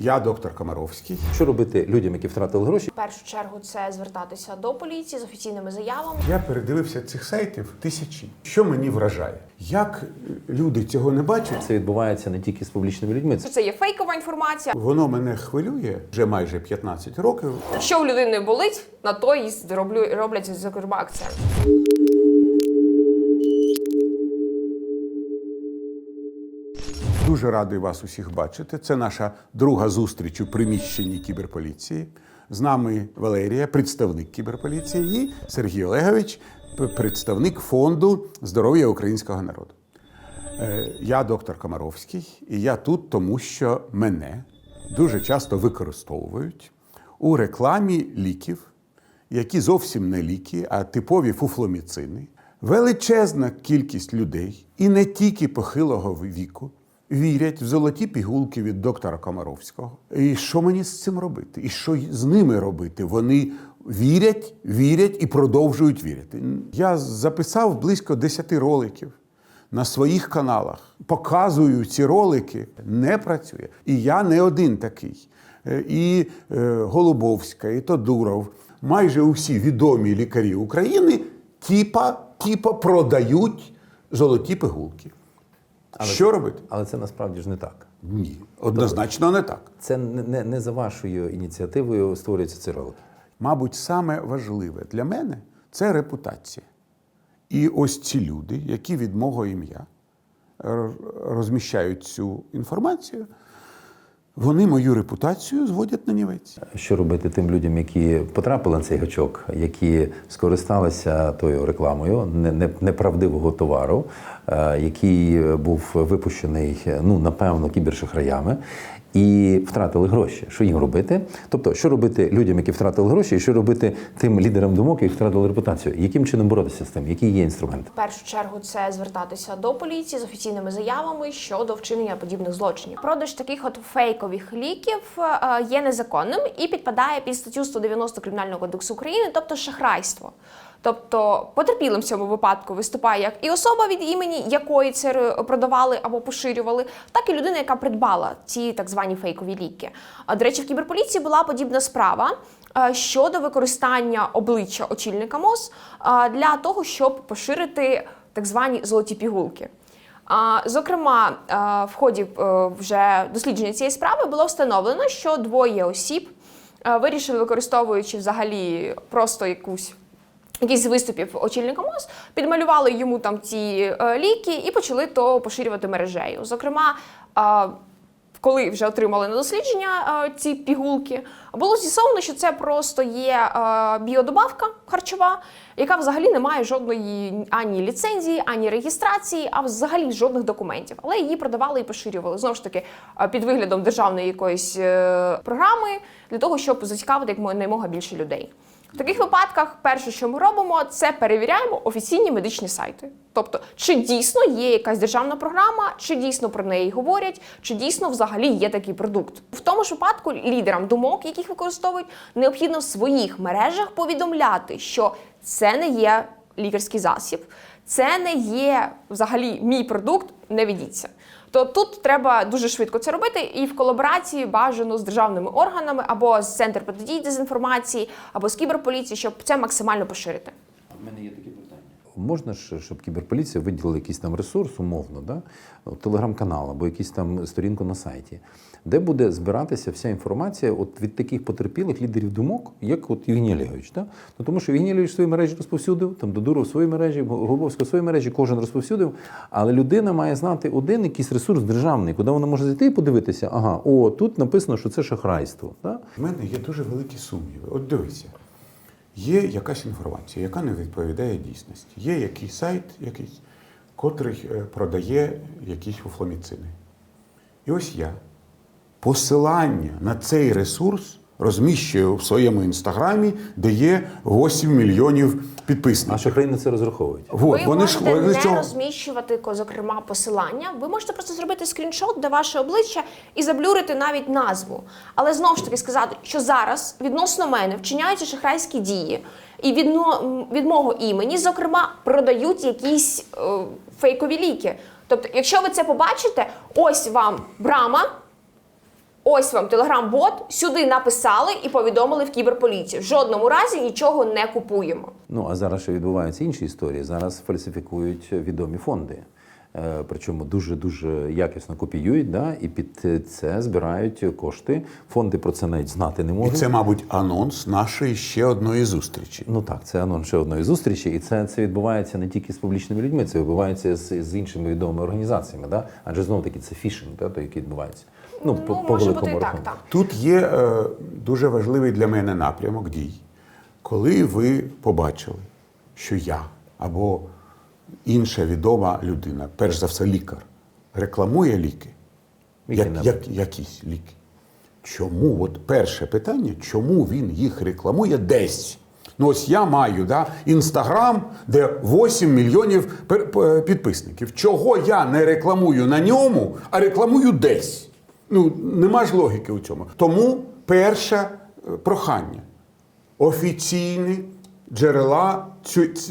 Я доктор Комаровський. Що робити людям, які втратили гроші? В першу чергу це звертатися до поліції з офіційними заявами. Я передивився цих сайтів тисячі. Що мені вражає? Як люди цього не бачать? Це відбувається не тільки з публічними людьми. Це є фейкова інформація. Воно мене хвилює вже майже 15 років. Що в людини болить, на то і зроблю роблять зокрема акцент. Дуже радий вас усіх бачити. Це наша друга зустріч у приміщенні кіберполіції. З нами Валерія, представник кіберполіції, і Сергій Олегович, представник фонду здоров'я українського народу. Е, Я доктор Комаровський, і я тут, тому що мене дуже часто використовують у рекламі ліків, які зовсім не ліки, а типові фуфломіцини. Величезна кількість людей, і не тільки похилого віку, вірять в золоті пігулки від доктора Комаровського. І що мені з цим робити? І що з ними робити? Вони вірять, вірять і продовжують вірити. Я записав близько 10 роликів на своїх каналах. Показую ці ролики, не працює. І я не один такий. Е, І е, Голубовська, і Тодуров, майже усі відомі лікарі України, тіпа, тіпа продають золоті пигулки. Що робити? Але це насправді ж не так. Ні, однозначно не так. Це не, не, не за вашою ініціативою створюється цей ролик. Мабуть, саме важливе для мене це репутація. І ось ці люди, які від мого ім'я розміщають цю інформацію, вони мою репутацію зводять на нівець. Що робити тим людям, які потрапили на цей гачок, які скористалися тою рекламою не- не- неправдивого товару, е, який був випущений, ну напевно, кібершахраями, і втратили гроші. Що їм робити? Тобто, що робити людям, які втратили гроші, і що робити тим лідерам думок, які втратили репутацію? Яким чином боротися з тим? Які є інструменти? В першу чергу це звертатися до поліції з офіційними заявами щодо вчинення подібних злочинів. Продаж таких от фейкових ліків е, є незаконним і підпадає під статтю 190 Кримінального кодексу України, тобто шахрайство. Тобто потерпілим в цьому випадку виступає як і особа, від імені якої це продавали або поширювали, так і людина, яка придбала ці так звані фейкові ліки. До речі, в кіберполіції була подібна справа е, щодо використання обличчя очільника МОЗ е, для того, щоб поширити так звані золоті пігулки. Зокрема, е, в ході вже дослідження цієї справи було встановлено, що двоє осіб вирішили, використовуючи взагалі просто якусь. Якийсь виступів очільника МОЗ підмалювали йому там ці е, ліки і почали то поширювати мережею. Зокрема, коли вже отримали на дослідження е, ці пігулки, було з'ясовано, що це просто є е, біодобавка харчова, яка взагалі не має жодної ані ліцензії, ані реєстрації, а взагалі жодних документів. Але її продавали і поширювали знову ж таки під виглядом державної якоїсь програми для того, щоб зацікавити як наймога більше людей. В таких випадках перше, що ми робимо, це перевіряємо офіційні медичні сайти. Тобто, чи дійсно є якась державна програма, чи дійсно про неї говорять, чи дійсно взагалі є такий продукт. В тому ж випадку лідерам думок, яких використовують, необхідно в своїх мережах повідомляти, що це не є лікарський засіб, це не є взагалі мій продукт, не ведіться. То тут треба дуже швидко це робити, і в колаборації бажано з державними органами або з центр протидії дезінформації, або з кіберполіції, щоб це максимально поширити. У мене є такі питання. Можна ж, щоб кіберполіція виділила якийсь там ресурс, умовно, да? Телеграм-канал або якийсь там сторінку на сайті, де буде збиратися вся інформація от від таких потерпілих лідерів думок, як от Євгеній. Да? Ну, тому що Євгеній в мережі розповсюдив, там Додуров в своїй мережі, Голубовська в своїй мережі, кожен розповсюдив. Але людина має знати один якийсь ресурс державний, куди вона може зайти і подивитися, ага, о, тут написано, що це шахрайство. Да? У мене є дуже великі сумніви. От дивися, є якась інформація, яка не відповідає дійсності. Є якийсь сайт, якийсь, котрий е, продає якісь фуфломіцини. І ось я посилання на цей ресурс розміщую в своєму інстаграмі, де є 8 мільйонів підписників. А шахраї на це розраховують. Вот, ви вони ж можете вони не цього... розміщувати ко- зокрема посилання. Ви можете просто зробити скріншот, де ваше обличчя і заблюрити навіть назву. Але знову ж таки сказати, що зараз відносно мене вчиняються шахрайські дії, і від, від мого імені, зокрема, продають якісь е, фейкові ліки. Тобто, якщо ви це побачите, ось вам брама. Ось вам телеграм-бот, сюди написали і повідомили в кіберполіцію. В жодному разі нічого не купуємо. Ну а зараз ще відбуваються інші історії. Зараз фальсифікують відомі фонди. Е, Причому дуже дуже якісно копіюють, да, і під це збирають кошти. Фонди про це навіть знати не І можуть. це, мабуть, анонс нашої ще одної зустрічі. Ну так, це анонс ще одної зустрічі, і це, це відбувається не тільки з публічними людьми, це відбувається з, з іншими відомими організаціями. Да? Адже знову таки це фішинг, да, той, який відбувається. Ну, по, по може великому бути і так, рахунку. так. Тут є е, дуже важливий для мене напрямок дій. Коли ви побачили, що я або інша відома людина, перш за все лікар, рекламує ліки, як, як, якісь ліки. Чому? От перше питання, чому він їх рекламує десь? Ну, ось я маю да, інстаграм, де 8 мільйонів підписників. Чого я не рекламую на ньому, а рекламую десь? Ну, нема ж логіки у цьому. Тому перше е, прохання офіційні джерела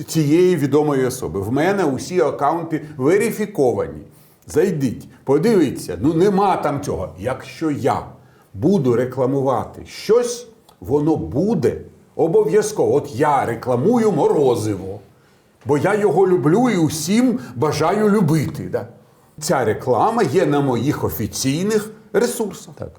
цієї відомої особи. В мене усі акаунти верифіковані. Зайдіть, подивіться, ну нема там цього. Якщо я буду рекламувати щось, воно буде обов'язково. От я рекламую морозиво, бо я його люблю і усім бажаю любити. Да? Ця реклама є на моїх офіційних ресурсах. Так.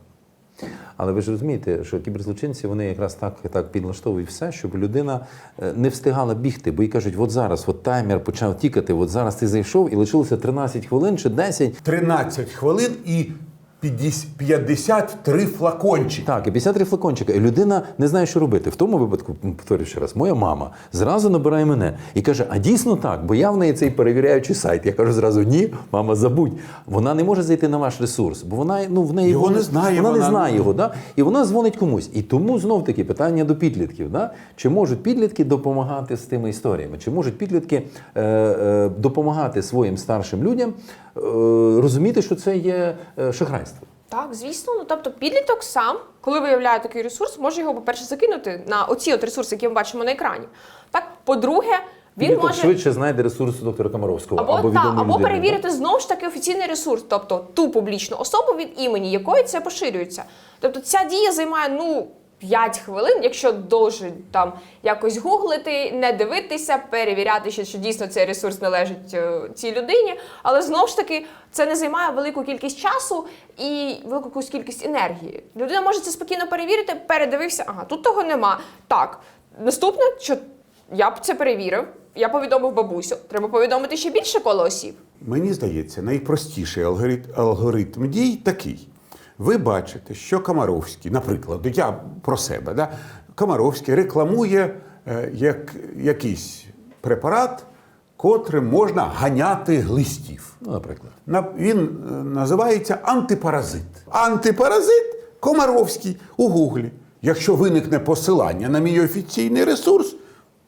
Але ви ж розумієте, що кіберзлочинці вони якраз так, так підлаштовують все, щоб людина е, не встигала бігти, бо їй кажуть, от зараз от таймер почав тікати, от зараз ти зайшов і лишилося 13 хвилин чи 10. 13 хвилин і 50 53 флакончики. Так, і 53 флакончика. І людина не знає, що робити. В тому випадку, повторюю ще раз, моя мама зразу набирає мене і каже: А дійсно так, бо я в неї цей перевіряючий сайт. Я кажу зразу: ні, мама, забудь. Вона не може зайти на ваш ресурс, бо вона ну в неї Його не знає, Вона, не знає його, да? і вона дзвонить комусь. І тому знов таки питання до підлітків: да? чи можуть підлітки допомагати з тими історіями? Чи можуть підлітки е, е, допомагати своїм старшим людям розуміти, що це є е, шахрайство? Так, звісно. Ну тобто підліток сам, коли виявляє такий ресурс, може його, по-перше, закинути на оці от ресурси, які ми бачимо на екрані. Так, по-друге, він Підліток може швидше знайде ресурси доктора Комаровського або, або, та, або людину, перевірити знову ж таки офіційний ресурс, тобто ту публічну особу, від імені якої це поширюється. Тобто ця дія займає ну. 5 хвилин, якщо довше там якось гуглити, не дивитися, перевіряти, що, що дійсно цей ресурс належить е, цій людині. Але знову ж таки це не займає велику кількість часу і велику кількість енергії. Людина може це спокійно перевірити, передивився, ага, тут того нема. Так, наступне, що я б це перевірив, я повідомив бабусю. Треба повідомити ще більше коло осіб. Мені здається, найпростіший алгоритм, алгоритм дій такий. Ви бачите, що Комаровський, наприклад, я про себе, да? Комаровський рекламує е, як, якийсь препарат, котрим можна ганяти глистів. Ну, наприклад. На- Він е, називається антипаразит. Антипаразит Комаровський у Гуглі. Якщо виникне посилання на мій офіційний ресурс,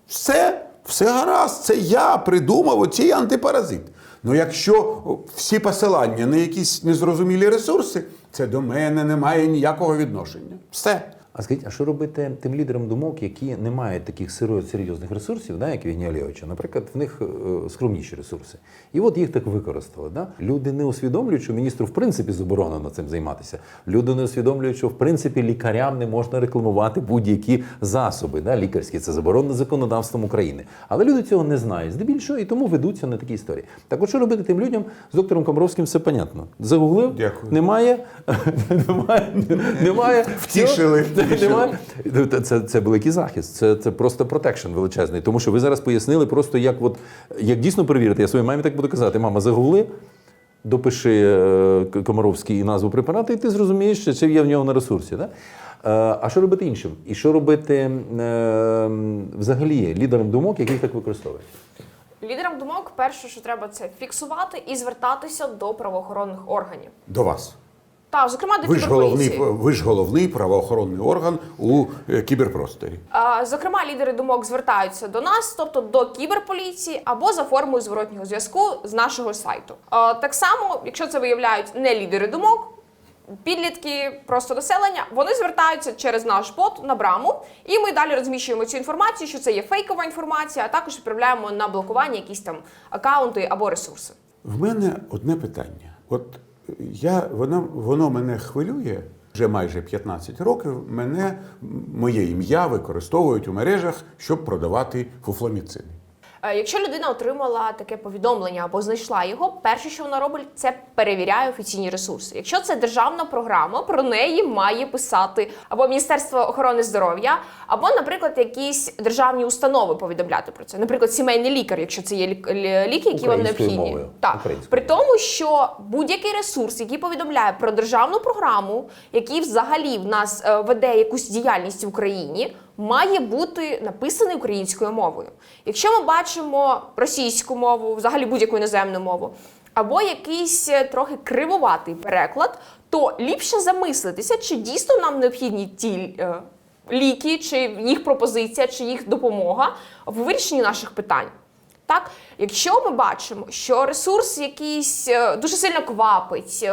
все, все гаразд, це я придумав оцей антипаразит. Ну якщо всі посилання на якісь незрозумілі ресурси, це до мене не має ніякого відношення. Все. А скажіть, а що робити тим лідерам думок, які не мають таких серйозних ресурсів, да, як Євгенія Олєвича? Наприклад, в них е, скромніші ресурси. І от їх так використали. Да? Люди не усвідомлюють, що міністру в принципі заборонено цим займатися. Люди не усвідомлюють, що в принципі лікарям не можна рекламувати будь-які засоби. Да? Лікарські це заборонено законодавством України. Але люди цього не знають здебільшого і тому ведуться на такі історії. Так от що робити тим людям з доктором Комаровським, все понятно. Загуглив, Дякую. немає, немає, немає. Втішили. Немає. Це, це, це великий захист, це, це просто протекшн величезний. Тому що ви зараз пояснили просто, як, от, як дійсно перевірити. Я своїй мамі так буду казати: мама, загугли, допиши е, Комаровський і назву препарату, і ти зрозумієш, що це є в нього на ресурсі. Да? Е, А що робити іншим? І що робити е, взагалі лідерам думок, яких так використовують? Лідерам думок, перше, що треба, це фіксувати і звертатися до правоохоронних органів. До вас. Та, зокрема, до Ви ж, головний, ви ж головний правоохоронний орган у е, кіберпросторі. А, Зокрема, лідери думок звертаються до нас, тобто до кіберполіції, або за формою зворотнього зв'язку з нашого сайту. А, Так само, якщо це виявляють не лідери думок, підлітки, просто населення, вони звертаються через наш бот на браму, і ми далі розміщуємо цю інформацію, що це є фейкова інформація, а також відправляємо на блокування якісь там акаунти або ресурси. В мене одне питання. От я, воно, воно мене хвилює Вже майже 15 років мене моє ім'я використовують у мережах, щоб продавати фуфломіцини. Е, Якщо людина отримала таке повідомлення або знайшла його, перше, що вона робить, це перевіряє офіційні ресурси. Якщо це державна програма, про неї має писати або Міністерство охорони здоров'я, або, наприклад, якісь державні установи повідомляти про це. Наприклад, сімейний лікар, якщо це є лік- ліки, які вам необхідні. мовою. Так при тому, що будь-який ресурс, який повідомляє про державну програму, який взагалі в нас е, веде якусь діяльність в Україні, має бути написаний українською мовою. Якщо ми бачимо російську мову, взагалі будь-яку іноземну мову, або якийсь е, трохи кривоватий переклад, то ліпше замислитися, чи дійсно нам необхідні ті. е, Ліки, чи їх пропозиція, чи їх допомога в вирішенні наших питань. Так, якщо ми бачимо, що ресурс якийсь е, дуже сильно квапить,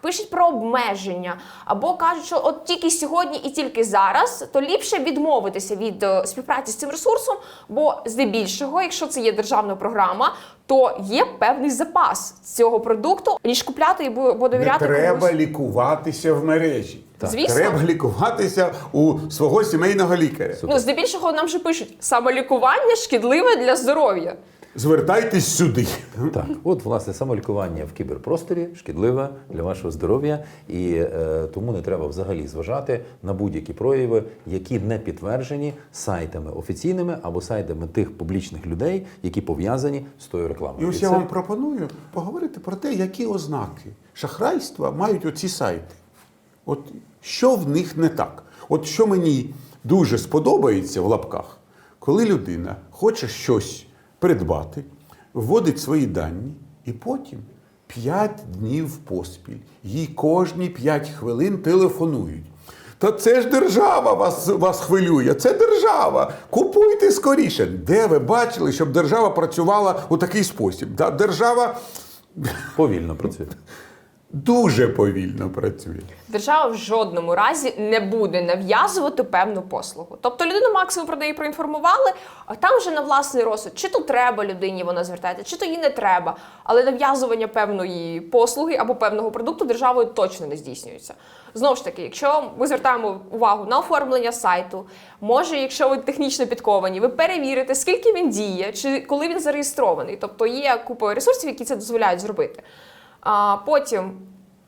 пишуть про обмеження, або кажуть, що от тільки сьогодні і тільки зараз, то ліпше відмовитися від е, співпраці з цим ресурсом, бо здебільшого, якщо це є державна програма, то є певний запас цього продукту, ніж купляти і бо Не довіряти треба комусь. лікуватися в мережі. Так. Звісно. Треба лікуватися у свого сімейного лікаря. Ну, здебільшого нам же пишуть самолікування шкідливе для здоров'я. Звертайтесь сюди. Так, от власне самолікування в кіберпросторі шкідливе для вашого здоров'я, і е, тому не треба взагалі зважати на будь-які прояви, які не підтверджені сайтами офіційними або сайтами тих публічних людей, які пов'язані з тою І рекламою. ось І я це- вам пропоную поговорити про те, які ознаки шахрайства мають оці сайти. От що в них не так? От що мені дуже сподобається в лапках, коли людина хоче щось придбати, вводить свої дані, і потім 5 днів поспіль їй кожні 5 хвилин телефонують. Та це ж держава вас, вас хвилює. Це держава. Купуйте скоріше. Де ви бачили, щоб держава працювала у такий спосіб? Та Держава повільно працює. Дуже повільно працює. Держава в жодному разі не буде нав'язувати певну послугу. Тобто людину максимум про неї проінформували, а там вже на власний розсуд, чи то треба людині вона звертається, чи то їй не треба. Але нав'язування певної послуги або певного продукту державою точно не здійснюється. Знову ж таки, якщо ми звертаємо увагу на оформлення сайту, може, якщо ви технічно підковані, ви перевірите, скільки він діє, чи коли він зареєстрований. Тобто є купа ресурсів, які це дозволяють зробити. А потім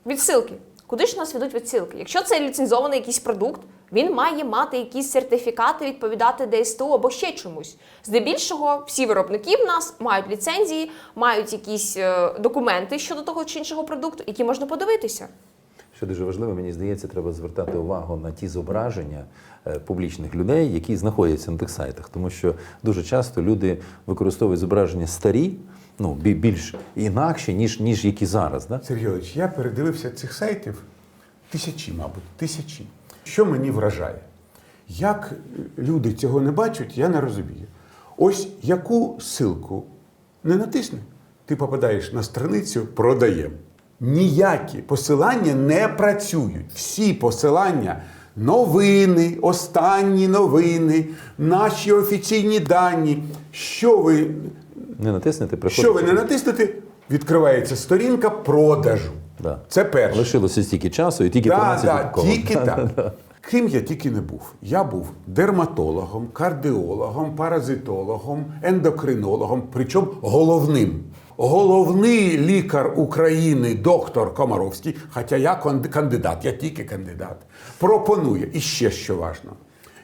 відсилки. Куди ж нас ведуть відсилки? Якщо це ліцензований якийсь продукт, він має мати якісь сертифікати, відповідати ДСТУ або ще чомусь. Здебільшого, всі виробники в нас мають ліцензії, мають якісь е, документи щодо того чи іншого продукту, які можна подивитися. Що дуже важливо, мені здається, треба звертати увагу на ті зображення е, публічних людей, які знаходяться на тих сайтах, тому що дуже часто люди використовують зображення старі, ну більш інакші, ніж ніж які зараз. Да? Сергійович, я передивився цих сайтів тисячі, мабуть, тисячі. Що мені вражає? Як люди цього не бачать, я не розумію. Ось яку ссылку не натисни, ти попадаєш на страницю продаємо. Ніякі посилання не працюють. Всі посилання, новини, останні новини, наші офіційні дані. Що ви Не натиснете, приходите. що ви не натиснете, відкривається сторінка продажу. Да. Це перше. Лишилося стільки часу і тільки Да, 13 да, тільки так. Ким я тільки не був. Я був дерматологом, кардіологом, паразитологом, ендокринологом, причому головним. Головний лікар України, доктор Комаровський, хоча я кандидат, я тільки кандидат, пропонує. І ще що важливо.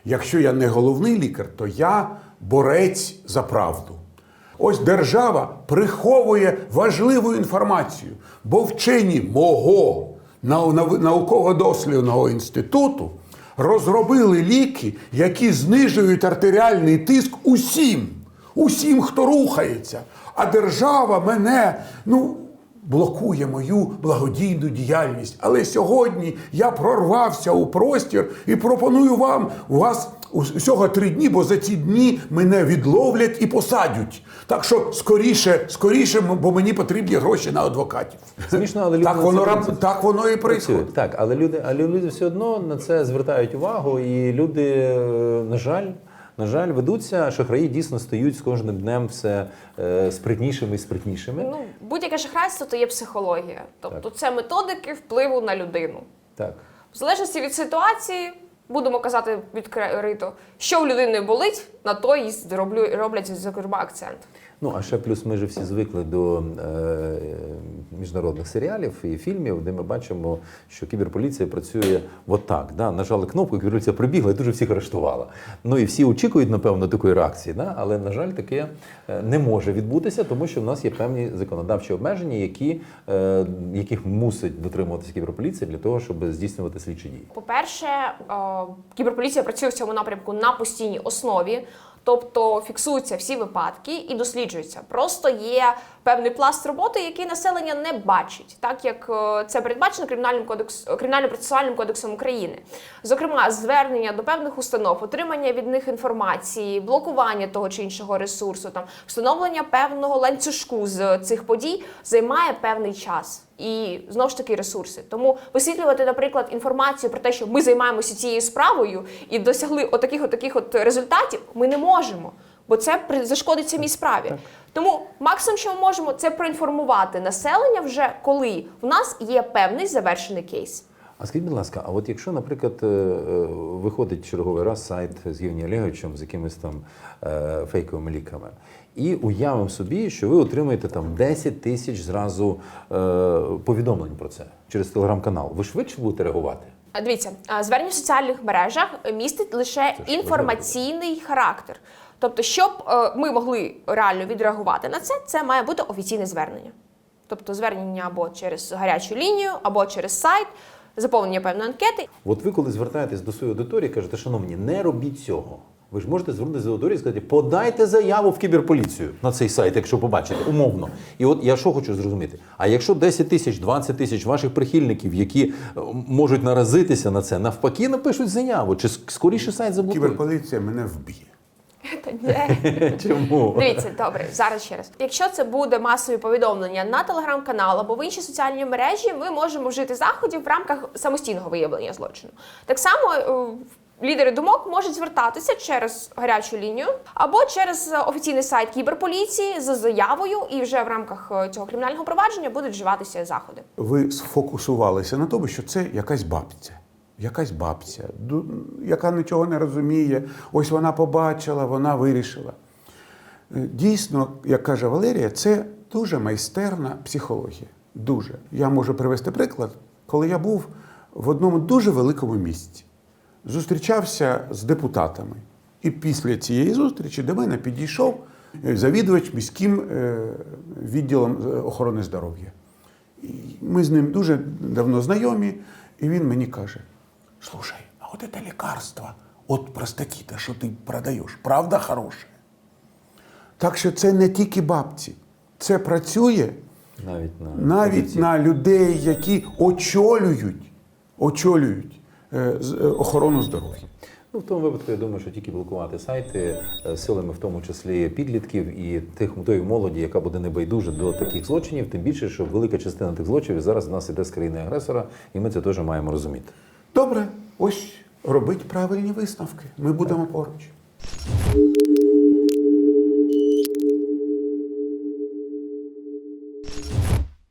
Якщо я не головний лікар, то я борець за правду. Ось держава приховує важливу інформацію, бо вчені мого нау- нау- науково-дослідного інституту розробили ліки, які знижують артеріальний тиск усім, усім, хто рухається. А держава мене, ну, блокує мою благодійну діяльність. Але сьогодні я прорвався у простір і пропоную вам у вас усього три дні, бо за ці дні мене відловлять і посадять. Так що скоріше, скоріше, бо мені потрібні гроші на адвокатів. Смішно, але люди так воно це так воно і происходить. Так, але люди, але люди все одно на це звертають увагу, і люди, е, на жаль, на жаль, ведуться. Шахраї дійсно стають з кожним днем все е, спритнішими і спритнішими. Ну, будь-яке шахрайство то є психологія. Тобто це методики впливу на людину. Так. В залежності від ситуації, будемо казати відкрито, що в людини болить, на то і роблять зокрема акцент. Ну, а ще плюс ми ж всі звикли до е, міжнародних серіалів і фільмів, де ми бачимо, що кіберполіція працює отак. Да? Нажали кнопку, кіберполіція прибігла і дуже всіх арештувала. Ну і всі очікують, напевно, такої реакції. Да? Але, на жаль, таке е, не може відбутися, тому що в нас є певні законодавчі обмеження, які, е, яких мусить дотримуватися кіберполіція для того, щоб здійснювати слідчі дії. По-перше, е, кіберполіція працює в цьому напрямку на постійній основі. Тобто фіксуються всі випадки і досліджуються. Просто є певний пласт роботи, який населення не бачить, так як е, це передбачено кримінальним кодекс кримінально-процесуальним кодексом України. Зокрема, звернення до певних установ, отримання від них інформації, блокування того чи іншого ресурсу, там встановлення певного ланцюжку з цих подій займає певний час. І знову ж таки ресурси. Тому висвітлювати, наприклад, інформацію про те, що ми займаємося цією справою і досягли отаких, отаких от результатів, ми не можемо, бо це зашкодить самій справі. Тому максимум, що ми можемо, це проінформувати населення вже коли в нас є певний завершений кейс. А скажіть, будь ласка, а от якщо, наприклад, е, е, виходить черговий раз сайт з Євгенієм Олеговичем з якимись там е, фейковими ліками, і уявимо собі, що ви отримаєте там 10 тисяч зразу повідомлень про це через телеграм-канал, ви швидше будете реагувати? Дивіться, звернення в соціальних мережах містить лише інформаційний характер. Тобто, щоб ми могли реально відреагувати на це, це має бути офіційне звернення. Тобто звернення або через гарячу лінію, або через сайт, заповнення певної анкети. От ви, коли звертаєтесь до своєї аудиторії, кажете, шановні, не робіть цього. Ви ж можете звернутися до аудиторії і сказати, подайте заяву в кіберполіцію на цей сайт, якщо побачите, умовно. І от я що хочу зрозуміти. А якщо 10 тисяч, 20 тисяч ваших прихильників, які е, можуть наразитися на це, навпаки напишуть заяву, чи скоріше сайт заблокують? Кіберполіція мене вб'є. Та ні. Чому? Дивіться, добре, зараз ще раз. Якщо це буде масові повідомлення на телеграм-канал або в інші соціальні мережі, ми можемо вжити заходів в рамках самостійного виявлення злочину. Так само. е, Лідери думок можуть звертатися через гарячу лінію або через офіційний сайт кіберполіції з заявою, і вже в рамках е, цього кримінального провадження будуть вживатися заходи. Ви сфокусувалися на тому, що це якась бабця. Якась бабця, яка нічого не розуміє. Ось вона побачила, вона вирішила. Е, Дійсно, як каже Валерія, це дуже майстерна психологія. Дуже. Я можу привести приклад, коли я був в одному дуже великому місті, зустрічався з депутатами. І після цієї зустрічі до мене підійшов е, завідувач міським е, відділом охорони здоров'я. Ми з ним дуже давно знайомі, і він мені каже: слушай, а от це лікарство, от простатита, що ти продаєш, правда хороше? Так що це не тільки бабці, це працює Навіть на навіть на людей, які очолюють, очолюють е, з- е, охорону здоров'я. Ну, в тому випадку, я думаю, що тільки блокувати сайти е, силами, в тому числі підлітків і тих тої молоді, яка буде небайдужа до таких злочинів, тим більше, що велика частина тих злочинів зараз в нас іде з країни агресора, і ми це теж маємо розуміти. Добре, ось робить правильні висновки. Ми будемо поруч.